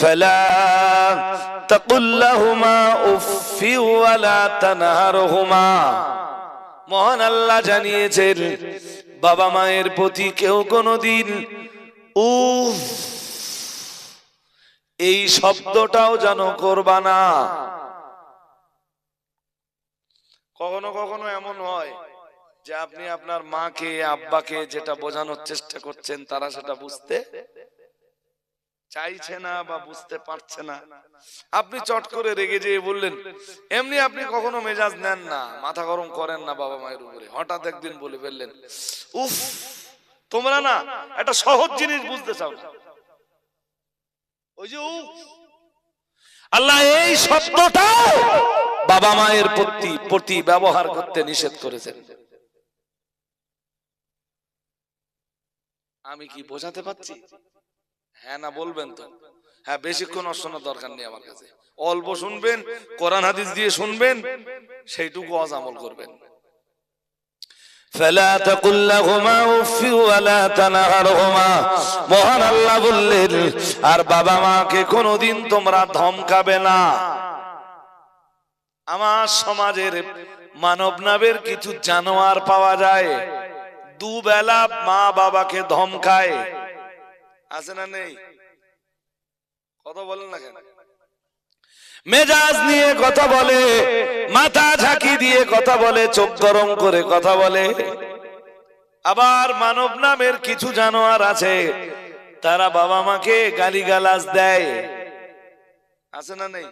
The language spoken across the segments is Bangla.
فلا تقل لهما اف ولا تنهرهما মহান আল্লাহ জানিয়েছেন বাবা মায়ের প্রতি কেউ কোনোদিন উফ এই শব্দটাও যেন করবা না কখনো কখনো এমন হয় যে আপনি আপনার মাকে আব্বাকে যেটা বোঝানোর চেষ্টা করছেন তারা সেটা বুঝতে চাইছে না বা বুঝতে পারছে না। আপনি চট করে রেগে যেয়ে বললেন এমনি আপনি কখনো মেজাজ নেন না মাথা গরম করেন না বাবা মায়ের উপরে। হঠাৎ একদিন বলে ফেললেন উফ তোমরা না একটা সহজ জিনিস বুঝতে চাও না। ওই যে উফ আল্লাহ এই শব্দটাও বাবা মায়ের প্রতি প্রতি ব্যবহার করতে নিষেধ করেছেন। আমি কি বোঝাতে পারছি? হ্যাঁ না বলবেন তো হ্যাঁ বেশিক্ষণ শোনার দরকার নেই আমার কাছে অল্প শুনবেন কোরআন হাদিস দিয়ে শুনবেন সেইটুকু অজ আমল করবেন فلا تقل لهما اف ولا تنهرهما মহান আল্লাহ বললেন আর বাবা মাকে কোনোদিন তোমরা ধমকাবে না আমার সমাজের মানব নাবের কিছু জানোয়ার পাওয়া যায় দুবেলা মা বাবাকে ধমকায় আছে না নেই? কথা বলেন না কেন? মেজাজ নিয়ে কথা বলে মাথা ঝাঁকি দিয়ে কথা বলে চোখ গরম করে কথা বলে। আবার মানব নামের কিছু জানোয়ার আছে তারা বাবা মাকে গালিগালাজ দেয়। আছে না নেই?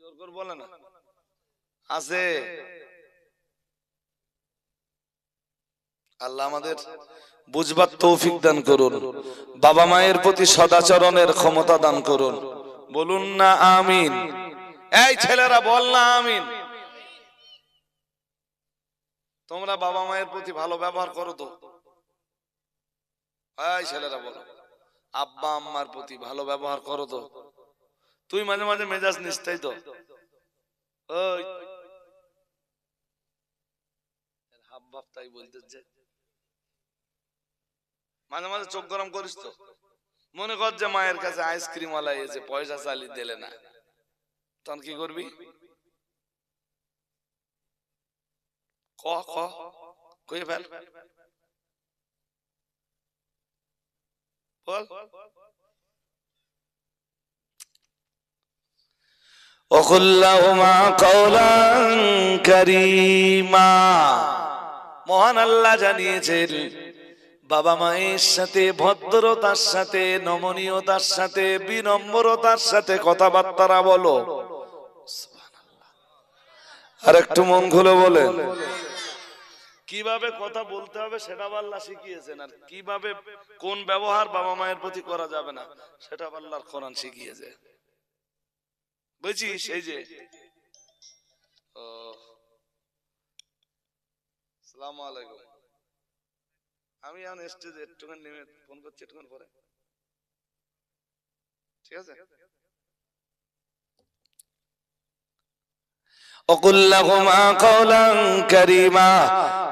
জোর করে বলে না। আছে। আল্লাহ আমাদের বুঝবার তৌফিক দান করুন। বাবা মায়ের প্রতি সদাচরণের ক্ষমতা দান করুন। বলুন না আমিন। এই ছেলেরা, বল না আমিন। তোমরা বাবা মায়ের প্রতি ভালো ব্যবহার করো তো। এই ছেলেরা, বলো। আব্বা আম্মার প্রতি ভালো ব্যবহার করো তো। তুই মাঝে মাঝে মেজাজ নিস্তাই তো? ওই। হাব ভাব তাই বলতেছে। মাঝে মাঝে চোখ গরম করিস তো। মনে কর যে মায়ের কাছে আইসক্রিম এসে পয়সা চালিয়ে দিলে না। তখন কি করবি? মহান আল্লাহ জানিয়েছেন বাবা মায়ের সাথে, ভদ্রতার সাথে, নমনীয়তার সাথে, বিনম্রতার সাথে কথাবার্তারা বলো। আর একটু মন খুলে বলেন। কীভাবে কথা বলতে হবে সেটা আল্লাহ শিখিয়েছেন। আর কীভাবে, কোন ব্যবহার বাবা মায়ের প্রতি করা যাবে না, সেটা আল্লাহর কোরআন শিখিয়েছে। বুঝছিস এই যে। ও আসসালামু আলাইকুম। আমি এখন স্টেজে একটুখানি নেমে ফোন করছি একটুখানি পরে ঠিক আছে وقل لهما قولا كريما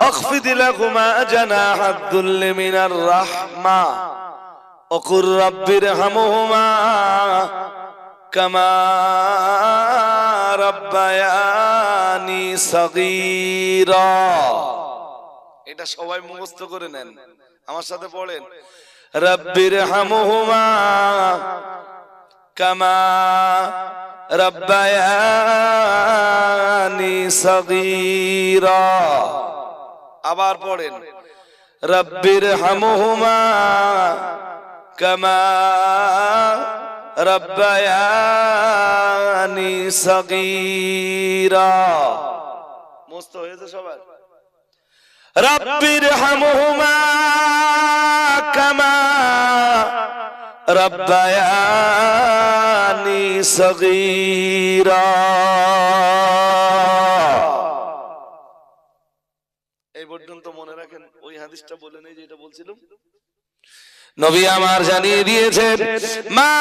اخفض لهما جناح الذل من الرحمة وقل رب ارحمهما كما ربياني صغيرا এটা সবাই মুখস্থ করে নেন। আমার সাথে পড়েন। রব্বির হামুহুমা কামা রব্বায়ানি সগীরা। আবার পড়েন। রব্বির হামুহুমা কামা রব্বায়ানি সগীরা। মস্ত হয়েছে সবাই রব্বির রব্বায়ানি সগীরা। এই পর্যন্ত মনে রাখেন ওই হাদিসটা বলে নেই যেটা বলছিলাম। নবী আমার জানিয়ে দিয়েছেন, মা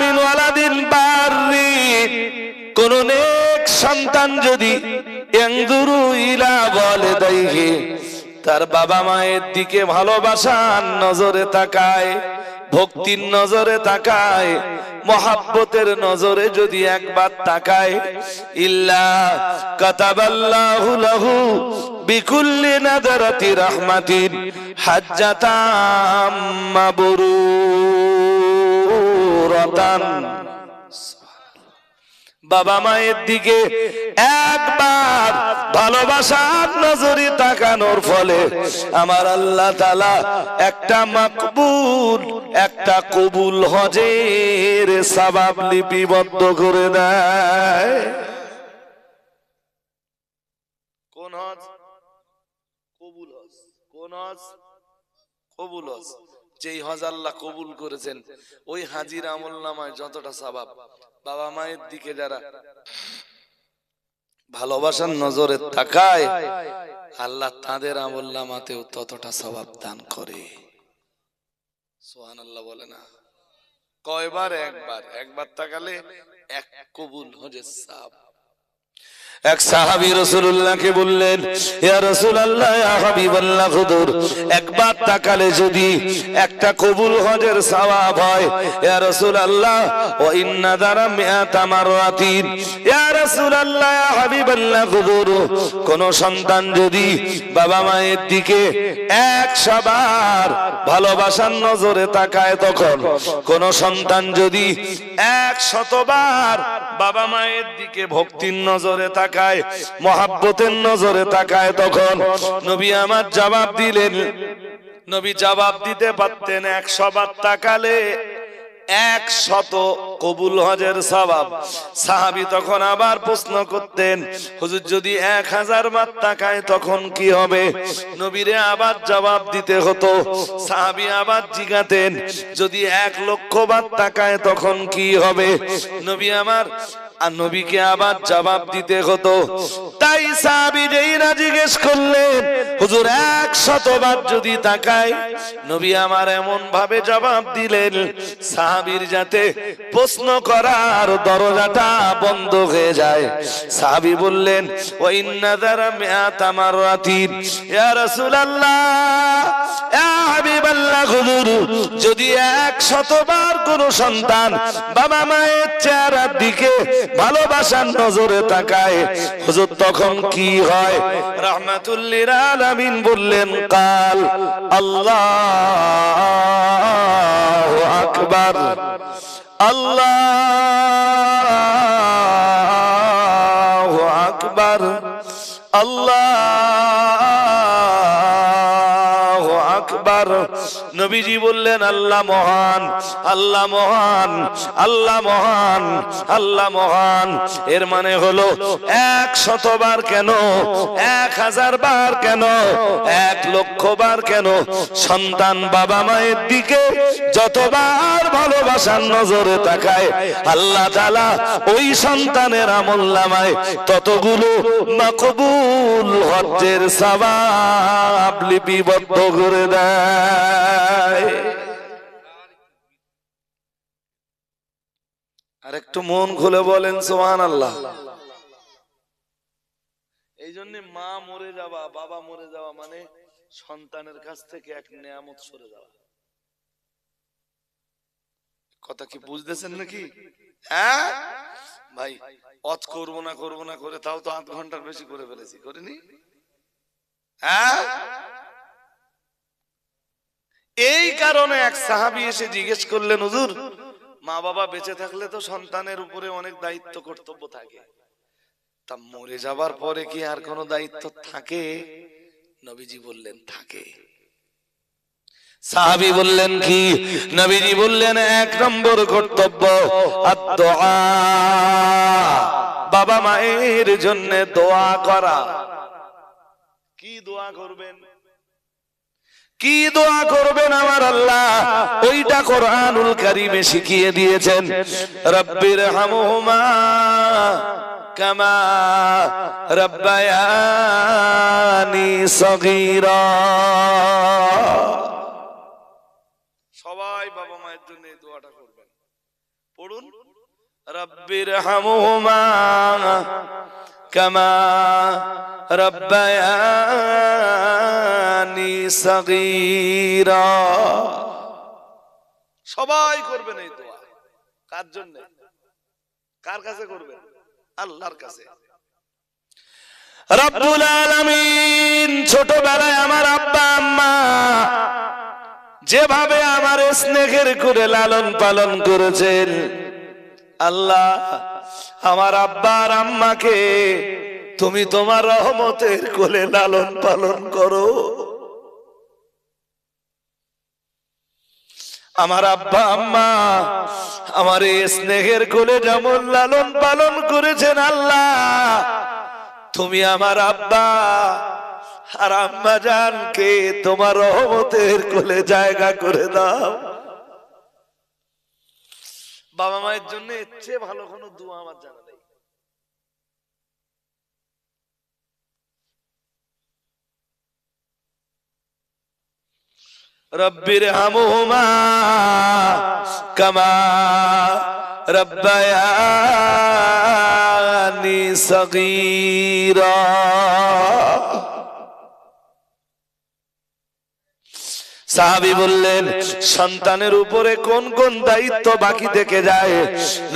মিন ওয়ালাদিন বাররি। কোন নেক সন্তান যদি ইয়ানজুরু ইলা বলে ওয়ালিদাইহি, তার বাবা মায়ের দিকে ভালোবাসার নজরে তাকায় ভক্তির নজরে তাকায়, মহাব্বতের নজরে যদি একবার তাকায়, ইল্লা কাতাবাল্লাহু লাহু বিকুল্লি নাদারাতি রাহমাতিন হাজ্জাতাম মাবরুরাতান। বাবা মায়ের দিকে একবার ভালোবাসার নজরে তাকানোর ফলে আমার আল্লাহ তালা একটা মাকবুল, একটা কবুল হজের সাবাব লিপিবদ্ধ করে দেয়। কোন হজ। যেই হজ আল্লাহ কবুল করেছেন, ওই হাজির আমল নামায় যতটা সাবাব বাবা মায়ের দিকে যারা ভালোবাসার নজরে তাকায়, আল্লাহ তাদের আমল্লামাতেও ততটা স্বভাব দান করে। সোহান আল্লাহ বলে না। কয়বার? একবার। একবার তাকালে এক কবুল হজে সাব এক সাহাবী রাসূলুল্লাহকে বললেন একবার তাকালে যদি একটা কবুল হজের সওয়াব হয়, ইয়া রাসূলুল্লাহ ওয়া ইন্না হাবিবাল্লাহ, হুজুর, কোন সন্তান যদি বাবা মায়ের দিকে এক বার ভালোবাসার নজরে তাকায় তখন, কোন সন্তান যদি এক শতবার বাবা মায়ের দিকে ভক্তির নজরে তাকায় মহাব্বতের নজরে তাকায় তখন। নবী আমার জবাব দিলেন, নবী জবাব দিতে পারতেন একশো বার তাকালে এক শত কবুল হজের সবাব সাহাবি তখন আবার প্রশ্ন করতেন, হুজুর যদি এক হাজার বার তাকায় তখন কি হবে? নবীরে আবার জবাব দিতে হতো, সাহাবি আবার জিগাতেন, যদি এক লক্ষ বার তাকায় তখন কি হবে? নবী আমার নবীকে আবার জবাব দিতে হতো। তাই সাহাবি জিজ্ঞেস করলেন, হুজুর এক শতবার যদি তাকায় নবী আমার এমন ভাবে জবাব দিলেন, সাহাবির যাতে প্রশ্ন করার দরজাটা বন্ধ হয়ে যায়। সাহাবি বললেন, ও ইন্নাদারা হুজুর, যদি এক শতবার কোন সন্তান বাবা মায়ের চেহারার দিকে ভালোবাসার নজরে তাকায়। হুজুর, তখন কি হয়? রাহমাতুল্লিল আলামিন বললেন, কাল আল্লাহু আকবার আল্লাহু আকবার, আল্লাহু আকবার নবীজি বললেন, আল্লাহ মহান আল্লাহ মহান আল্লাহ মহান আল্লাহ মহান। এর মানে হলো এক শতবার কেন, এক হাজার বার কেন, এক লক্ষ বার কেন। সন্তান বাবা মায়ের দিকে যতবার ভালোবাসার নজরে তাকায়, আল্লাহ তালা ওই সন্তানের আমল নামায় ততগুলো মাকবুল হজ্জের সবাব লিপিবদ্ধ করে দেয়। আর একটু মন খুলে বলেন সোহান আল্লাহ এই জন্য মা মরে যাওয়া, বাবা মরে যাওয়া মানে সন্তানের কাছ থেকে এক নিয়ামত সরে যাওয়া। কথা কি বুঝতেছেন নাকি? হ্যাঁ? ভাই, অত করব না করব না করে তাও তো আধ ঘণ্টার বেশি করে ফেলেছি, করিনি? হ্যাঁ? এই কারণে এক সাহাবি এসে জিজ্ঞেস করলেন, হুজুর, মা বাবা বেঁচে থাকলে তো সন্তানের উপরে অনেক দায়িত্ব কর্তব্য থাকে। তা মরে যাবার পরে কি আর কোনো দায়িত্ব থাকে? নবীজি বললেন, থাকে। সাহাবি বললেন, কি? নবীজি বললেন, এক নম্বর কর্তব্য বাবা মায়ের জন্য দোয়া করা। কি দোয়া করবেন? কি দোয়া করবেন আমার আল্লাহ? ওইটা কোরআনুল কারিমে শিখিয়ে দিয়েছেন। রব্বির হামহুমা কামা রব্বায়ানি সগীরা। সবাই বাবা মায়ের জন্য এই দোয়াটা করবেন। পড়ুন। রব্বির হামহুমা কামা রব্বায়ানি সগীরা সবাই করবেন এই দোয়া। কার জন্য? কার কাছে করবেন? আল্লাহর কাছে। রব্বুল আলামিন ছোটবেলায় আমার আব্বা আম্মা যেভাবে আমার স্নেহের করে লালন পালন করেছেন আল্লাহ আমার আব্বা আর আম্মাকে তুমি তোমার রহমতের কোলে লালন পালন করো। আমার আব্বা, আম্মা, আমার এই স্নেহের কোলে যেমন লালন পালন করেছেন আল্লাহ, তুমি আমার আব্বা আর আম্মা জানকে তোমার রহমতের কোলে জায়গা করে দাও। বাবা মায়ের জন্য এর চেয়ে ভালো কোনো দোয়া আমার জানা নেই। রব্বির হামুমা কামা রব্বায়ানি সগীরা। সাহাবি বললেন, সন্তানের উপরে কোন কোন দায়িত্ব বাকি থেকে যায়?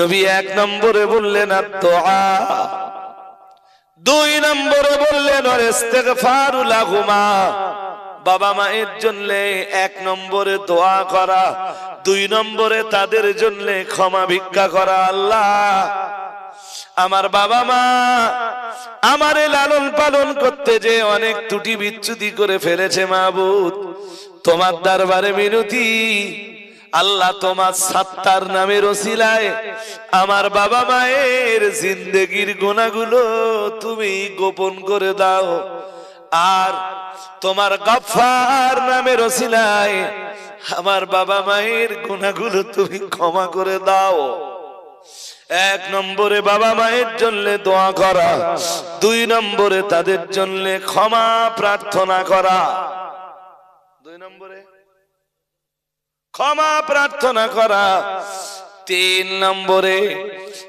নবী এক নম্বরে বললেন আর দোয়া দুই নম্বরে বললেন বাবা মায়ের জন্য এক নম্বরে দোয়া করা, দুই নম্বরে তাদের জন্য ক্ষমা ভিক্ষা করা, আল্লাহ। আমার বাবা মা আমারে লালন পালন করতে যে অনেক ত্রুটি বিচ্যুতি করে ফেলেছে মাহবুদ। তোমার দরবারে মিনতি। আল্লাহ তোমার সাত্তার নামের ওসিলায় আমার বাবা মায়ের জিন্দেগির গোনাগুলো তুমি গোপন করে দাও। আর তোমার গফার নামের ওসিলায় আমার বাবা মায়ের গুণাগুলো তুমি ক্ষমা করে দাও। এক নম্বরে বাবা মায়ের জন্য দোয়া করা, দুই নম্বরে তাদের জন্য ক্ষমা প্রার্থনা করা। নম্বরে। ক্ষমা প্রার্থনা করা। তিন নম্বরে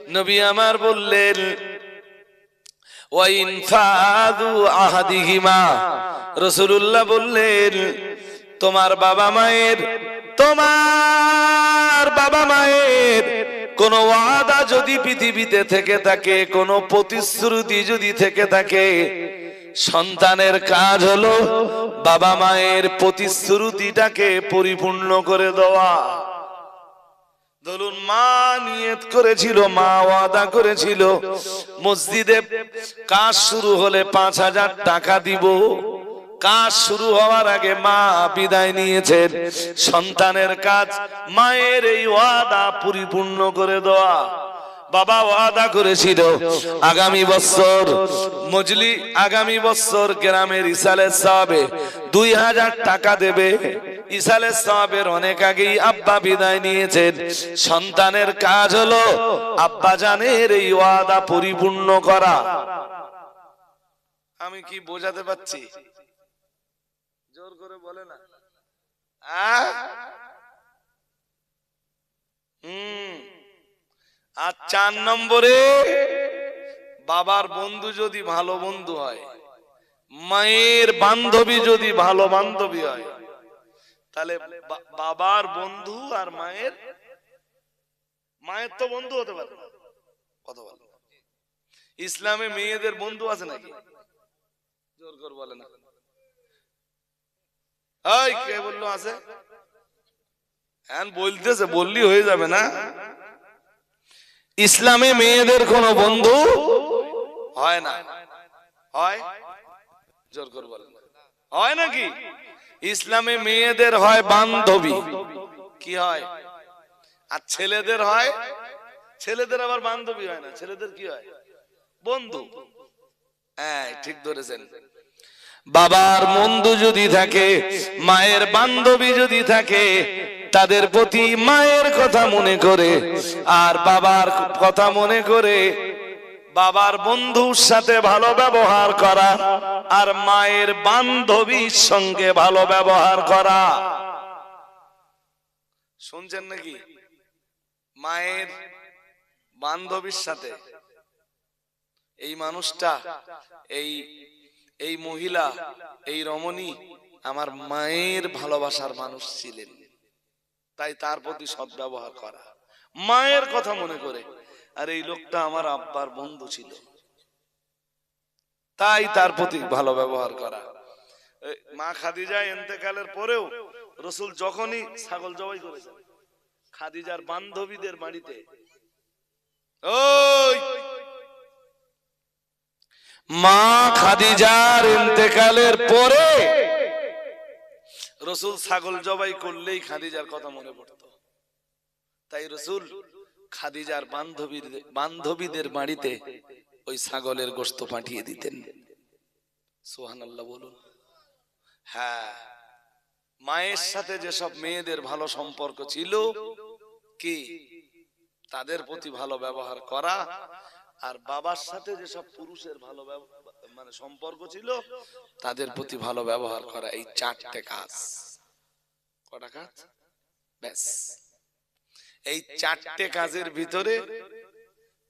নবী আমার বললেন রসুল্লাহ বললেন, তোমার বাবা মায়ের, তোমার বাবা মায়ের কোন ওয়াদা যদি পৃথিবীতে থেকে থাকে, কোন প্রতিশ্রুতি যদি থেকে থাকে সন্তানের কাজ হলো বাবা মায়ের প্রতিশ্রুতিটাকে পরিপূর্ণ করে দেওয়া। ধরুন মা নিয়ত করেছিল, মা ওয়াদা করেছিল, মসজিদে কাজ শুরু হলে পাঁচ হাজার টাকা দিব। কাজ শুরু হওয়ার আগে মা বিদায় নিয়েছেন। সন্তানের কাজ মায়ের এই ওয়াদা পরিপূর্ণ করে দেওয়া। বাবা ওয়াদা করেছিল, আগামী বছর মজলি, আগামী বছর গ্রামের ইসালের সাহাবে দুই হাজার টাকা দেবে। ইসালের সাহাবের অনেক আগেই আব্বা বিদায় নিয়েছেন। সন্তানের কাজ হলো আব্বা জানের এই ওয়াদা পরিপূর্ণ করা। আমি কি বোঝাতে পারছি? জোর করে বলে না? হুম। আর চার নম্বরে বাবার বন্ধু যদি ভালো বন্ধু হয়, মায়ের বান্ধবী যদি ভালো বান্ধবী হয়, তাহলে বাবার বন্ধু আর মায়ের মায়ের তো বন্ধু হতে পারে। কথা বল। ইসলামে মেয়েদের বন্ধু আছে নাকি? জোর করে বলে না। কে বলল আছে? হ্যাঁ বলতেছে, বললি হয়ে যাবে না। ইসলামে মেয়েদের কোনো বন্ধু হয় না। হয়? জোর করে বলেন। হয় নাকি? ইসলামে মেয়েদের হয় বান্ধবী। কি হয়? আর ছেলেদের হয়? ছেলেদের আবার বান্ধবী হয় না। ছেলেদের কি হয়? বন্ধু। হ্যাঁ ঠিক ধরেছেন। বাবার বন্ধু যদি থাকে, মায়ের বান্ধবী যদি থাকে তাদের প্রতি মায়ের কথা মনে করে আর বাবার কথা মনে করে বাবার বন্ধুর সাথে ভালো ব্যবহার করা আর মায়ের বান্ধবীর সঙ্গে ভালো ব্যবহার করা। শুনছেন নাকি? মায়ের বান্ধবীর সাথে এই মানুষটা, এই এই মহিলা, এই রমণী আমার মায়ের ভালোবাসার মানুষ ছিলেন। তাই তার প্রতি সদ্ব্যবহার করা। মায়ের কথা মনে করে, আর এই লোকটা আমার আব্বার বন্ধু ছিল। তাই তার প্রতি ভালো ব্যবহার করা। মা খাদিজা এন্তেকালের পরেও রসুল যখনই ছাগল জবাই করেছেন, খাদিজার বান্ধবীদের বাড়িতে, ওই! মা খাদিজার ইন্তেকালের পরে রসুল ছাগল জবাই করলেই খাদিজার কথা মনে পড়তো। তাই রসুল খাদিজার বান্ধবীর বান্ধবীদের বাড়িতে ওই ছাগলের গোস্ত পাঠিয়ে দিতেন। সোহান আল্লাহ বলুন। হ্যাঁ মায়ের সাথে যেসব মেয়েদের ভালো সম্পর্ক ছিল, কি? তাদের প্রতি ভালো ব্যবহার করা আর বাবার সাথে যেসব পুরুষের ভালো মানে সম্পর্ক ছিল, তাদের প্রতি ভালো ব্যবহার করা এই চারটে কাজ। কটা কাজ? ব্যাস। এই চারটে কাজের ভিতরে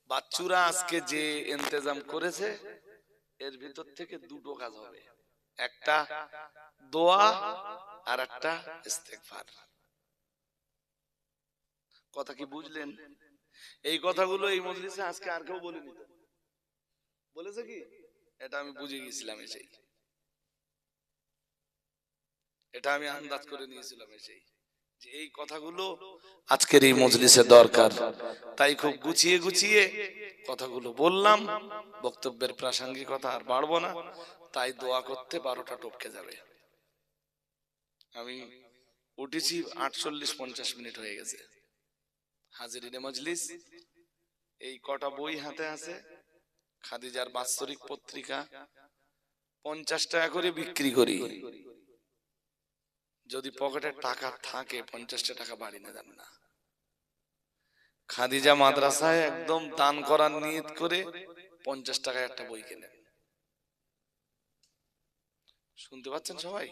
বাচ্চুরা আজকে যে ইন্তজাম করেছে, এর ভিতর থেকে দুটো কাজ হবে। একটা দোয়া আর একটা কথা কি বুঝলেন? এই কথাগুলো এই মজলিসে আজকে আর কেউ বলেনি বলেছে কি? এটা আমি বুঝে গেছিলাম এসেই। এটা আমি আন্দাজ করে নিয়েছিলাম এসেই যে এই কথাগুলো আজকের এই মজলিসে দরকার। তাই খুব গুছিয়ে গুছিয়ে কথাগুলো বললাম, বক্তব্যের প্রাসঙ্গিকতা আর বাড়বো না, তাই দোয়া করতে বারোটা টপকে যাবে। আমি উঠেছি আটচল্লিশ পঞ্চাশ মিনিট হয়ে গেছে। হাজিরিনে মজলিস। এই কটা বই হাতে আছে। খাদিজার বাৎসরিক পত্রিকা। পঞ্চাশ টাকা করে বিক্রি করি। যদি পকেটে টাকা থাকে পঞ্চাশটা টাকা বাড়ি না দেন না। খাদিজা মাদ্রাসায় একদম দান করার নিয়ত করে পঞ্চাশ টাকায় একটা বই কেনেন। শুনতে পাচ্ছেন সবাই?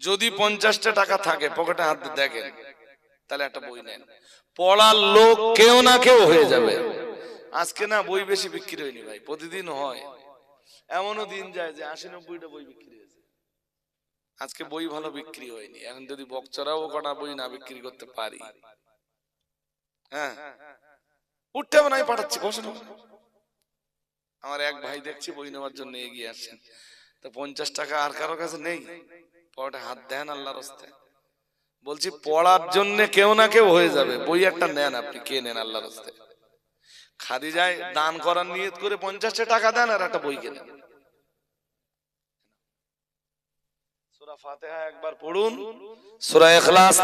যদি পঞ্চাশটা টাকা থাকে, পকেটে হাত দেখেন, তাহলে একটা বই নেন। পড়ার লোক কেউ না কেউ হয়ে যাবে। আজকে না বই বেশি বিক্রি হয়নি ভাই প্রতিদিন হয়। এমনও দিন যায় যে আশি নব্বইটা বই বিক্রি হয়েছে। আজকে বই ভালো বিক্রি হয়নি, এখন যদি বকচরাও কটা বই না বিক্রি করতে পারি। হ্যাঁ উঠতে হবে না পাঠাচ্ছি, বসে আমার এক ভাই দেখছি বই নেওয়ার জন্য এগিয়ে আসছেন। তো পঞ্চাশ টাকা আর কারও কাছে নেই পড়াটা হাত দেন আল্লাহর রাস্তায়। বলছি, পড়ার জন্য কেউ না কেউ হয়ে যাবে। বই একটা নেন আপনি কে নেন আল্লাহর রাস্তায়। খাদি যায় দান করার নিয়ত করে পঞ্চাশটা টাকা দেন আর একটা বই কেনেন। ফাতিহা একবার পড়ুন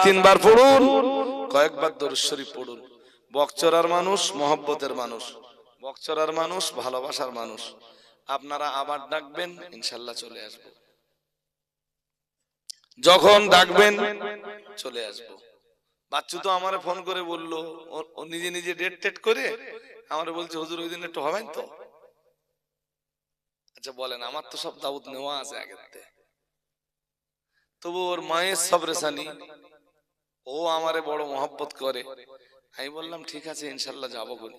তিনবার পড়ুন, কয়েকবার পড়ুন। মানুষ, মহব্বতের মানুষ। মানুষ, ভালোবাসার মানুষ। আপনারা আবার ডাকবেন, ইনশাল্লাহ চলে আসব। যখন ডাকবেন চলে আসব। বাচ্চু তো আমারে ফোন করে বলল ও- নিজে নিজে ডেট টেট করে আমারে বলছে হুজুর ওই দিন একটু হবেন তো? আচ্ছা বলেন আমার তো সব দাউদ নেওয়া আছে আগের। তবু ওর মায়ের সবরেসানি ও আমারে বড় মহব্বত করে। আমি বললাম ঠিক আছে ইনশাল্লাহ যাব কোনি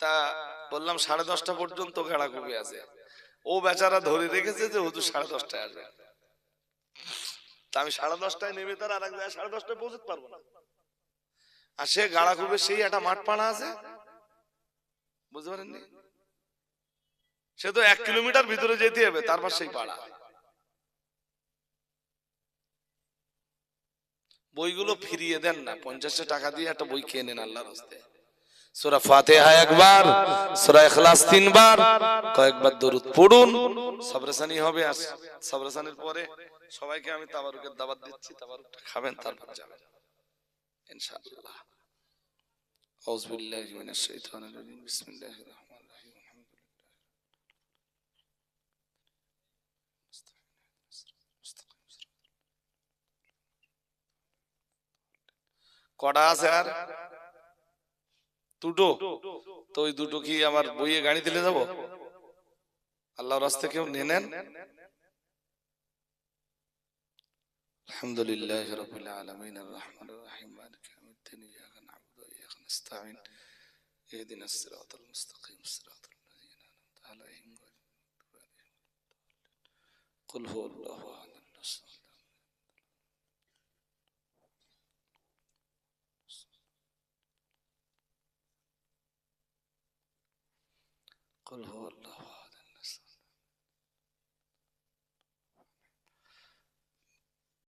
তা বললাম সাড়ে দশটা পর্যন্ত গাড়া কবে আছে। ও বেচারা ধরে রেখেছে যে হুজুর সাড়ে দশটায় আসবে। আমি সাড়ে দশটায় নেমে তার আর এক জায়গায় সাড়ে দশটায় পৌঁছতে পারব না। আর সে গাড়া খুবে সেই একটা মাঠ পাড়া আছে। বুঝতে পারেননি? সে তো এক কিলোমিটার ভিতরে যেতে হবে, তারপর সেই পাড়া। বইগুলো ফিরিয়ে দেন না পঞ্চাশটা টাকা দিয়ে একটা বই খেয়ে নেন আল্লাহর হস্তে। সূরা ফাতিহা একবার, সূরা ইখলাস তিনবার, কয়েকবার দরুদ পড়ুন। সবরেসানি হবে আর সবরেসানির পরে সবাইকে আমি তাবারুকের দাওয়াত দিচ্ছি, তাবারুকটা খাবেন, তারপর যাবেন। ইনশাআল্লাহ। আউযু বিল্লাহি মিনাশ শাইতানির রাজিম। বিসমিল্লাহির রহমানির রহিম। কটা আছে আর? দুটো। তো ওই দুটো কি আমার বইয়ে গাড়ি দিলে যাব? আল্লাহ রাস্তা কেউ নিয়ে নেন? আলহামদুলিল্লাহ রাব্বিল আলামিন আর মালিক ইয়াউমিদ্দিন না'বুদু ওয়া ইহদিনাস সিরাতাল মুস্তাকিম সিরাতাল আন'আমতা আলাইহিম আলাইহিম আহাদ আস-সামাদ কুল হুয়াল্লাহু